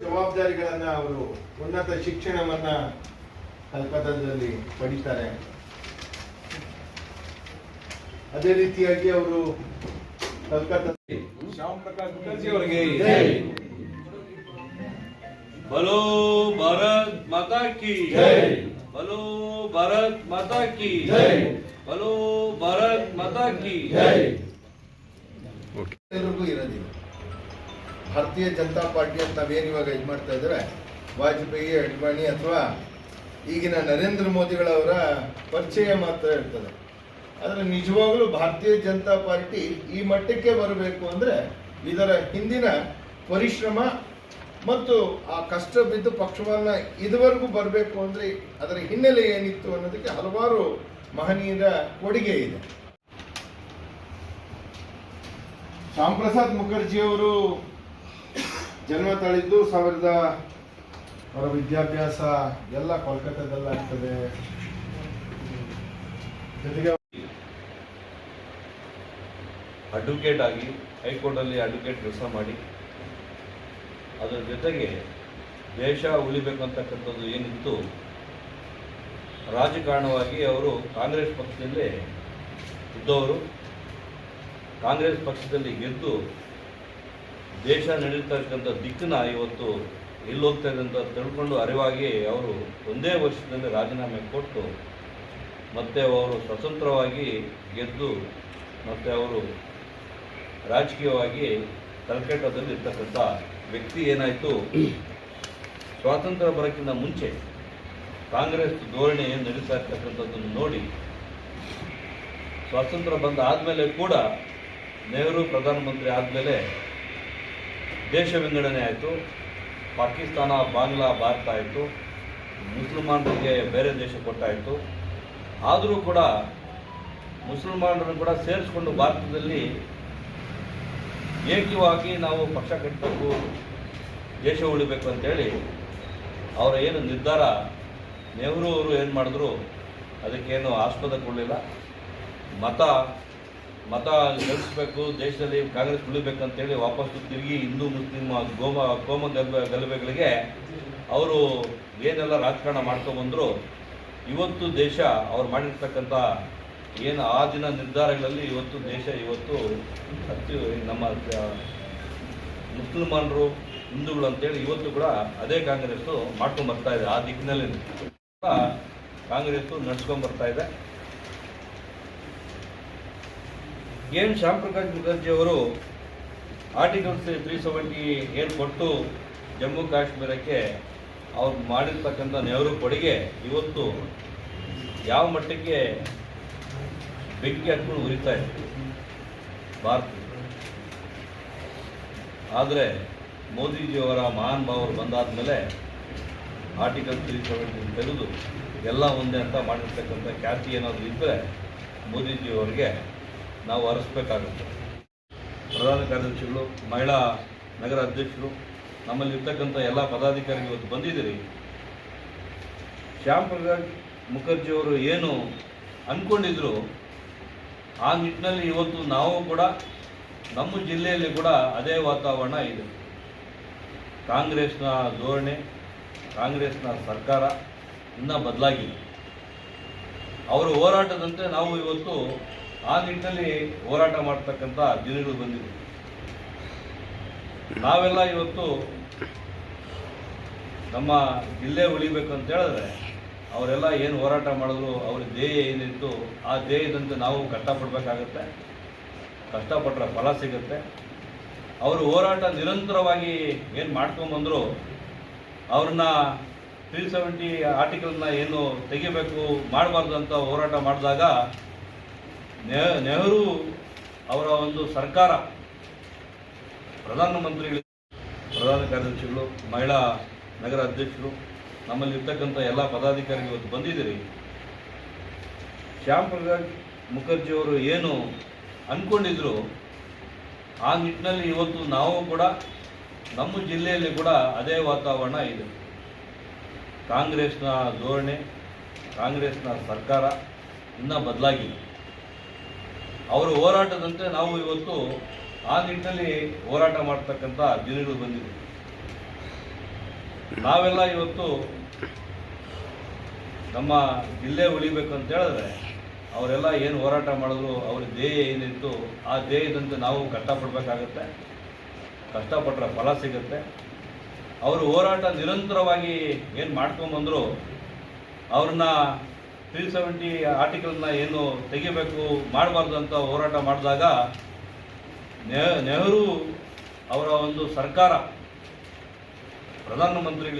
ಜವಾಬ್ದಾರಿಗಳನ್ನ ಅವರು ಉನ್ನತ ಶಿಕ್ಷಣವನ್ನು ಕಲ್ಕತ್ತಾದಲ್ಲಿ ಪಡಿತಾರೆ. ಅದೇ ರೀತಿಯಾಗಿ ಅವರು ಕಲ್ಕತ್ತಾದಲ್ಲಿ ಶ್ಯಾಮ್ ಪ್ರಕಾಶ್ ಮುಖರ್ಜಿ ಅವರಿಗೆ ಬಲೋ ಭಾರತ್ ಮಾತಾ ಕಿ ಬಲೋ ಭಾರತ್ ಮಾತಾ ಕಿ ಬಲೋ ಭಾರತ್ ಮಾತಾ ಕಿ ಎಲ್ಲರಿಗೂ ಇರೋದಿಲ್ಲ ಭಾರತೀಯ ಜನತಾ ಪಾರ್ಟಿ ಅಂತ ನಾವೇನು ಇವಾಗ ಇದು ಮಾಡ್ತಾ ಇದ್ದಾರೆ ವಾಜಪೇಯಿ, ಅಡ್ವಾಣಿ ಅಥವಾ ಈಗಿನ ನರೇಂದ್ರ ಮೋದಿಗಳವರ ಪರಿಚಯ ಮಾತ್ರ ಇರ್ತದೆ. ಆದರೆ ನಿಜವಾಗಲೂ ಭಾರತೀಯ ಜನತಾ ಪಾರ್ಟಿ ಈ ಮಟ್ಟಕ್ಕೆ ಬರಬೇಕು ಅಂದರೆ ಇದರ ಹಿಂದಿನ ಪರಿಶ್ರಮ ಮತ್ತು ಆ ಕಷ್ಟ ಬಿದ್ದು ಪಕ್ಷವನ್ನು ಇದುವರೆಗೂ ಬರಬೇಕು ಅಂದರೆ ಅದರ ಹಿನ್ನೆಲೆ ಏನಿತ್ತು ಅನ್ನೋದಕ್ಕೆ ಹಲವಾರು ಮಹನೀಯರ ಕೊಡುಗೆ ಇದೆ. ಶ್ಯಾಮ್ ಪ್ರಸಾದ್ ಮುಖರ್ಜಿ ಅವರು ಜನ್ಮ ತಾಳಿದ್ದು ಸಾವಿರದ ಅವರ ವಿದ್ಯಾಭ್ಯಾಸ, ಎಲ್ಲ ಕೋಲ್ಕತ್ತಾದಲ್ಲಾಗ್ತದೆ ಜೊತೆಗೆ ಅಡ್ವೊಕೇಟ್ ಆಗಿ ಹೈಕೋರ್ಟಲ್ಲಿ ಅಡ್ವೊಕೇಟ್ ಕೆಲಸ ಮಾಡಿ. ಅದರ ಜೊತೆಗೆ ದೇಶ ಉಳಿಬೇಕು ಅಂತಕ್ಕಂಥದ್ದು ಏನಿತ್ತು? ರಾಜಕಾರಣವಾಗಿ ಅವರು ಕಾಂಗ್ರೆಸ್ ಪಕ್ಷದಲ್ಲೇ ಇದ್ದವರು. ಕಾಂಗ್ರೆಸ್ ಪಕ್ಷದಲ್ಲಿ ಗೆದ್ದು ದೇಶ ನಡೀತಕ್ಕಂಥ ದಿಕ್ಕನ್ನ ಇವತ್ತು ಎಲ್ಲಿ ಹೋಗ್ತಾ ಇದೆ ಅಂತ ತಿಳ್ಕೊಂಡು ಅರಿವಾಗಿ ಅವರು ಒಂದೇ ವರ್ಷದಲ್ಲಿ ರಾಜೀನಾಮೆ ಕೊಟ್ಟು ಮತ್ತೆ ಅವರು ಸ್ವತಂತ್ರವಾಗಿ ಗೆದ್ದು ಮತ್ತೆ ಅವರು ರಾಜಕೀಯವಾಗಿ ಕಲ್ಕಟ್ಟಾದಲ್ಲಿ ಇರ್ತಕ್ಕಂಥ ವ್ಯಕ್ತಿ ಏನಾಯಿತು? ಸ್ವಾತಂತ್ರ್ಯ ಬರೋಕ್ಕಿಂತ ಮುಂಚೆ ಕಾಂಗ್ರೆಸ್ ಧೋರಣೆ ನಡೀತಾ ಇರ್ತಕ್ಕಂಥದ್ದನ್ನು ನೋಡಿ, ಸ್ವಾತಂತ್ರ್ಯ ಬಂದ ಆದಮೇಲೆ ಕೂಡ ನೆಹರು ಪ್ರಧಾನಮಂತ್ರಿ ಆದಮೇಲೆ ದೇಶ ವಿಂಗಡಣೆ ಆಯಿತು. ಪಾಕಿಸ್ತಾನ, ಬಾಂಗ್ಲಾ ಭಾರತ ಆಯಿತು ಮುಸಲ್ಮಾನರಿಗೆ ಬೇರೆ ದೇಶ ಕೊಟ್ಟಾಯಿತು ಆದರೂ ಕೂಡ ಮುಸಲ್ಮಾನರನ್ನು ಕೂಡ ಸೇರಿಸ್ಕೊಂಡು ಭಾರತದಲ್ಲಿ ಏಕವಾಗಿ ನಾವು ಪಕ್ಷ ಕಟ್ಟಬೇಕು ದೇಶ ಉಳಿಬೇಕು ಅಂತೇಳಿ ಅವರ ಏನು ನಿರ್ಧಾರ, ನೆಹರು ಅವರು ಏನು ಮಾಡಿದ್ರು, ಅದಕ್ಕೇನು ಆಸ್ಪದ ಕೊಡಲಿಲ್ಲ. ಮತ ಮತ ಗೆಲ್ಲಿಸ್ಬೇಕು ದೇಶದಲ್ಲಿ ಕಾಂಗ್ರೆಸ್ ಉಳಿಬೇಕಂತೇಳಿ ವಾಪಸ್ಸು ತಿರುಗಿ ಹಿಂದೂ, ಮುಸ್ಲಿಂ, ಗೋಮ, ಕೋಮ ಗಲಭೆ ಗಲಭೆಗಳಿಗೆ ಅವರು ಏನೆಲ್ಲ ರಾಜಕಾರಣ ಮಾಡ್ಕೊಂಬಂದ್ರು ಇವತ್ತು ದೇಶ ಅವ್ರು ಮಾಡಿರ್ತಕ್ಕಂಥ ಏನು ಆ ದಿನ ನಿರ್ಧಾರಗಳಲ್ಲಿ ಇವತ್ತು ದೇಶ ಇವತ್ತು ಅತಿ ನಮ್ಮ ಮುಸಲ್ಮಾನರು ಹಿಂದೂಗಳು ಅಂತೇಳಿ ಇವತ್ತು ಕೂಡ ಅದೇ ಕಾಂಗ್ರೆಸ್ಸು ಮಾಡ್ಕೊಂಡು ಬರ್ತಾ ಇದೆ ಆ ದಿಕ್ಕಿನಲ್ಲಿ ಕಾಂಗ್ರೆಸ್ಸು ನಡ್ಸ್ಕೊಂಡು ಬರ್ತಾ ಇದೆ. ಏನು ಶ್ಯಾಮ್ ಪ್ರಕಾಶ್ ಮುಖರ್ಜಿ ಅವರು ಆರ್ಟಿಕಲ್ ತ್ರೀ ಸೆವೆಂಟಿ ಏನು ಕೊಟ್ಟು ಜಮ್ಮು ಕಾಶ್ಮೀರಕ್ಕೆ ಅವ್ರು ಮಾಡಿರ್ತಕ್ಕಂಥ ನೆಹರು ಕೊಡುಗೆ ಇವತ್ತು ಯಾವ ಮಟ್ಟಕ್ಕೆ ಬೆಂಕಿ ಹಾಕ್ಕೊಂಡು ಉರಿತಾ ಇತ್ತು ಭಾರತ. ಆದರೆ ಮೋದಿಜಿಯವರ ಮಹಾನ್ ಭಾವರು ಬಂದಾದ ಮೇಲೆ ಆರ್ಟಿಕಲ್ ತ್ರೀ ಸೆವೆಂಟಿ ತೆಗೆದು ಎಲ್ಲ ಒಂದೇ ಅಂತ ಮಾಡಿರ್ತಕ್ಕಂಥ ಖ್ಯಾತಿ ಏನಾದರೂ ಇದ್ದರೆ ಮೋದಿಜಿಯವರಿಗೆ ನಾವು ಅರಿಸ್ಬೇಕಾಗುತ್ತೆ ಪ್ರಧಾನ ಕಾರ್ಯದರ್ಶಿಗಳು, ಮಹಿಳಾ ನಗರ ಅಧ್ಯಕ್ಷರು, ನಮ್ಮಲ್ಲಿರ್ತಕ್ಕಂಥ ಎಲ್ಲ ಪದಾಧಿಕಾರಿಗಳು ಇವತ್ತು ಬಂದಿದ್ದೀರಿ. ಶ್ಯಾಮ್ ಪ್ರಸಾದ್ ಮುಖರ್ಜಿಯವರು ಏನು ಅಂದ್ಕೊಂಡಿದ್ರು ಆ ನಿಟ್ಟಿನಲ್ಲಿ ಇವತ್ತು ನಾವು ಕೂಡ ನಮ್ಮ ಜಿಲ್ಲೆಯಲ್ಲಿ ಕೂಡ ಅದೇ ವಾತಾವರಣ ಇದೆ. ಕಾಂಗ್ರೆಸ್ನ ಧೋರಣೆ, ಕಾಂಗ್ರೆಸ್ನ ಸರ್ಕಾರ ಇನ್ನೂ ಬದಲಾಗಿದೆ. ಅವರ ಹೋರಾಟದಂತೆ ನಾವು ಇವತ್ತು ಆ ನಿಟ್ಟಿನಲ್ಲಿ ಹೋರಾಟ ಮಾಡ್ತಕ್ಕಂಥ ದಿನಗಳು ಬಂದಿವೆ. ನಾವೆಲ್ಲ ಇವತ್ತು ನಮ್ಮ ಜಿಲ್ಲೆ ಉಳಿಬೇಕು ಅಂತ ಹೇಳಿದ್ರೆ ಅವರೆಲ್ಲ ಏನು ಹೋರಾಟ ಮಾಡಿದ್ರು, ಅವ್ರ ಧ್ಯೇಯ ಏನಿತ್ತು, ಆ ಧ್ಯೇಯದಂತೆ ನಾವು ಕಷ್ಟಪಡಬೇಕಾಗತ್ತೆ ಕಷ್ಟಪಟ್ಟರೆ ಫಲ ಸಿಗುತ್ತೆ. ಅವರು ಹೋರಾಟ ನಿರಂತರವಾಗಿ ಏನು ಮಾಡ್ಕೊಂಬಂದರು ಅವ್ರನ್ನ ತ್ರೀ ಸೆವೆಂಟಿ ಆರ್ಟಿಕಲ್ನ ಏನು ತೆಗಿಬೇಕು, ಮಾಡಬಾರ್ದು ಅಂತ ಹೋರಾಟ ಮಾಡಿದಾಗ ನೆಹರು ಅವರ ಒಂದು ಸರ್ಕಾರ, ಪ್ರಧಾನಮಂತ್ರಿಗಳು, ಪ್ರಧಾನ ಕಾರ್ಯದರ್ಶಿಗಳು, ಮಹಿಳಾ ನಗರ ಅಧ್ಯಕ್ಷರು, ನಮ್ಮಲ್ಲಿರ್ತಕ್ಕಂಥ ಎಲ್ಲ ಪದಾಧಿಕಾರಿಗಳು ಇವತ್ತು ಬಂದಿದ್ದೀರಿ. ಶ್ಯಾಮ್ ಪ್ರಸಾದ್ ಮುಖರ್ಜಿಯವರು ಏನು ಅಂದ್ಕೊಂಡಿದ್ರು ಆ ನಿಟ್ಟಿನಲ್ಲಿ ಇವತ್ತು ನಾವು ಕೂಡ, ನಮ್ಮ ಜಿಲ್ಲೆಯಲ್ಲಿ ಕೂಡ ಅದೇ ವಾತಾವರಣ ಇದೆ. ಕಾಂಗ್ರೆಸ್ನ ಧೋರಣೆ, ಕಾಂಗ್ರೆಸ್ನ ಸರ್ಕಾರ ಇನ್ನೂ ಬದಲಾಗಿದೆ. ಅವರ ಹೋರಾಟದಂತೆ ನಾವು ಇವತ್ತು ಆ ನಿಟ್ಟಿನಲ್ಲಿ ಹೋರಾಟ ಮಾಡ್ತಕ್ಕಂಥ ದಿನಗಳು ಬಂದಿದೆ ನಾವೆಲ್ಲ ಇವತ್ತು ನಮ್ಮ ಜಿಲ್ಲೆ ಉಳಿಬೇಕು ಅಂತ ಹೇಳಿದ್ರೆ ಅವರೆಲ್ಲ ಏನು ಹೋರಾಟ ಮಾಡಿದ್ರು, ಅವ್ರ ಧ್ಯೇಯ ಏನಿತ್ತು, ಆ ಧ್ಯೇಯದಂತೆ ನಾವು ಕಷ್ಟಪಡಬೇಕಾಗತ್ತೆ ಕಷ್ಟಪಟ್ಟರೆ ಫಲ ಸಿಗುತ್ತೆ. ಅವರು ಹೋರಾಟ ನಿರಂತರವಾಗಿ ಏನು ಮಾಡ್ಕೊಂಬಂದರು, ಅವ್ರನ್ನ ತ್ರೀ ಸೆವೆಂಟಿ ಆರ್ಟಿಕಲ್ನ ಏನು ತೆಗಿಬೇಕು ಮಾಡಬಾರ್ದು ಅಂತ ಹೋರಾಟ ಮಾಡಿದಾಗ ನೆಹರು ಅವರ ಒಂದು ಸರ್ಕಾರ ಪ್ರಧಾನಮಂತ್ರಿಗಳು